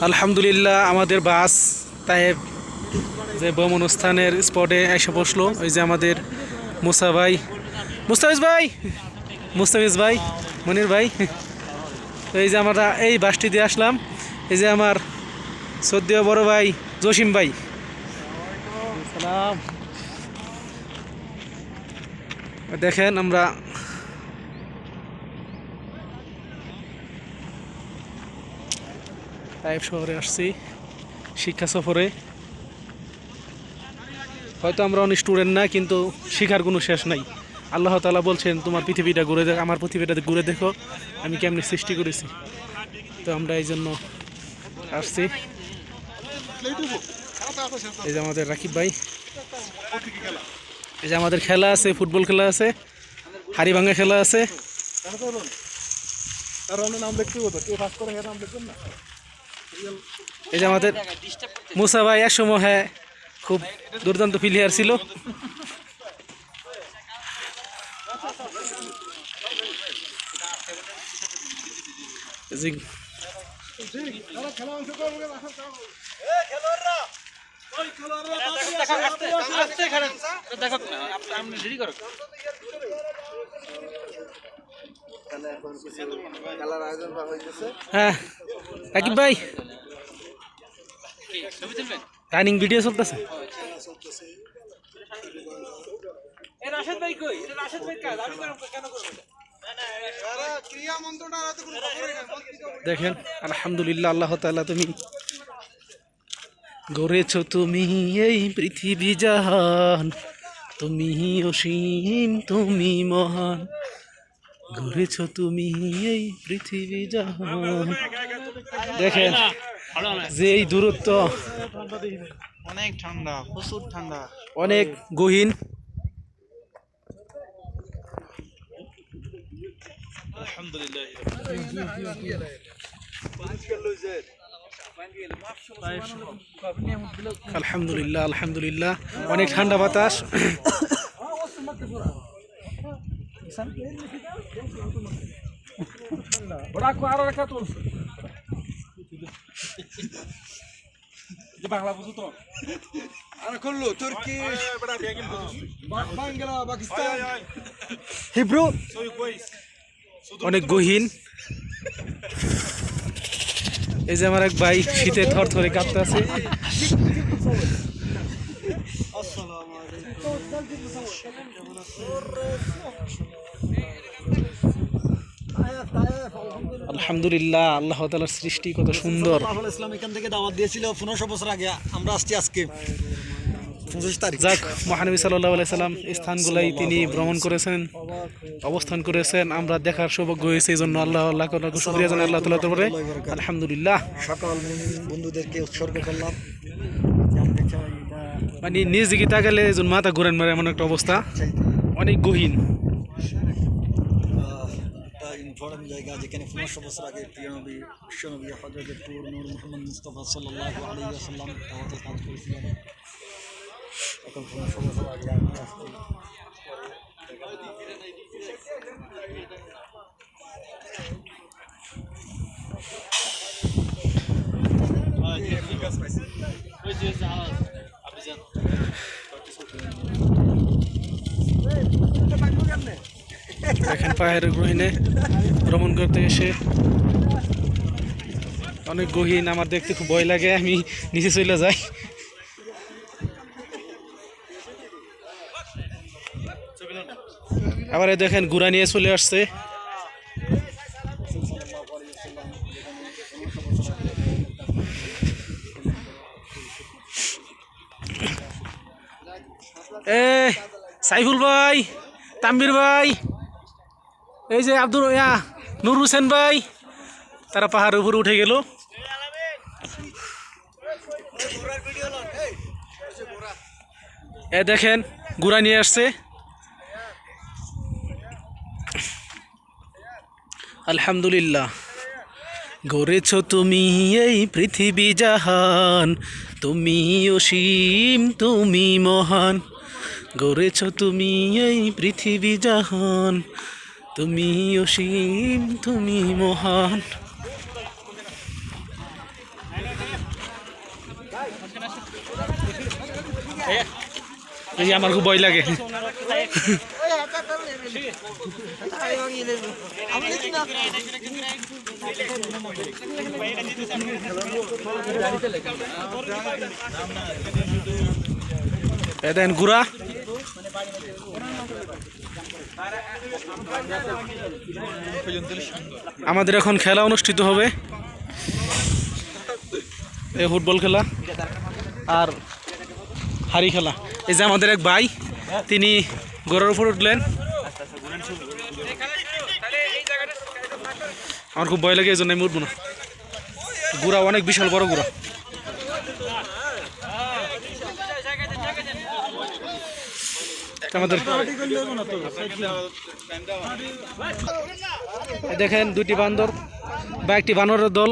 আলহামদুলিল্লাহ, আমাদের বাস তাহেব যে ভ্রমণস্থানের স্পটে এসে বসল। ওই যে আমাদের মুসা ভাই। মুস্তাফিজ ভাই! মুস্তাফিজ ভাই, মনির ভাই। এই যে আমরা এই বাসটি দিয়ে আসলাম। এই যে আমার সদ্য বড় ভাই জসিম ভাই। দেখেন আমরা টাইপ শহরে আসছি, শিক্ষা সফরে। হয়তো আমরা অনেক স্টুডেন্ট না, কিন্তু শিখার কোনো শেষ নাই। আল্লাহ তালা বলছেন, তোমার পৃথিবীটা ঘুরে দেখো আমার পৃথিবীটা ঘুরে দেখো, আমি কেমনি সৃষ্টি করেছি। তো আমরা এই জন্য আসছি। এই যে আমাদের রাকিব ভাই। এই যে আমাদের খেলা আছে, ফুটবল খেলা আছে হাড়ি ভাঙা খেলা আছে। এই যে আমাদের মুসা ভাই এক সময় হ্যাঁ খুব দুর্দান্ত প্লেয়ার ছিল জি খেলার আয়োজন করা হ্যাঁ ভাই। রানিং ভিডিও চলতেছে? দেখেন আলহামদুলিল্লাহ আল্লাহ তাআলা তুমি গড়েছ তুমি এই পৃথিবী জাহান তুমি অসীম তুমি মহান। গড়েছ তুমি এই পৃথিবী দেখেন যে এই দূরত্ব। অনেক ঠান্ডা প্রচুর ঠান্ডা। অনেক গহীন। আলহামদুলিল্লাহ আলহামদুলিল্লাহ। অনেক ঠান্ডা বাতাস। আর করল তুর্কি। বাংলা পাকিস্তান। হিব্রু? অনেক গহীন। এই যে আমার এক ভাই শীতে থর থরে কাঁপতে আছে। আলহামদুলিল্লাহ আল্লাহ তালার সৃষ্টি কত সুন্দর। ইসলাম এখান থেকে দাওয়াত দিয়েছিল পনেরোশো বছর আগে। আমরা আসছি আজকে যাক মহানবী সাল্লাহ সাল্লাম স্থানগুলাই তিনি ভ্রমণ করেছেন অবস্থান করেছেন। আমরা দেখার সৌভাগ্য হয়েছে এই জন্য আল্লাহ আল্লাহ শুক্রিয়া জানাই আল্লাহ তালা তোমরে আলহামদুলিল্লাহ। সকল বন্ধুদেরকে উৎসর্গ করলাম। মানে নিজ দিকে তাকালে একজন মাথা ঘুরেন মারে এমন একটা অবস্থা। অনেক গহীন। ইম্পর্টেন্ট জায়গা যেখানে পনেরোশো এখন দেখেন পাহাড়ের গহীনে ভ্রমণ করতে এসে অনেক গহীন, আমার দেখতে খুব ভয় লাগে, আমি নিচে চলে যাই। আবার দেখেন গুড়া নিয়ে চলে আসছে। এ, সাইফুল ভাই তাম্বির ভাই, এই যে আব্দুল ইয়া নুর হোসেন ভাই, তারা পাহাড়ের উপরে উঠে গেল। এ দেখেন, গুড়া নিয়ে আসছে। আলহামদুলিল্লাহ। গড়েছ তুমি এই পৃথিবী জাহান, তুমি অসীম, তুমি মহান। গড়েছ তুমি এই পৃথিবী জাহান। তুমি অসীম, তুমি মহান। এই আমার খুব ভয় লাগে। দেন গুড়া। আমাদের এখন খেলা অনুষ্ঠিত হবে। এই ফুটবল খেলা আর হাড়ি খেলা। এই যে আমাদের এক ভাই, তিনি গড়ের উপর উঠলেন। আমার খুব ভয় লাগে, এই জন্য আমি উঠবো না। গুড়া অনেক বিশাল বড় গুড়া। আমাদের দেখেন দুটি বান্দর বা একটি বানরের দল।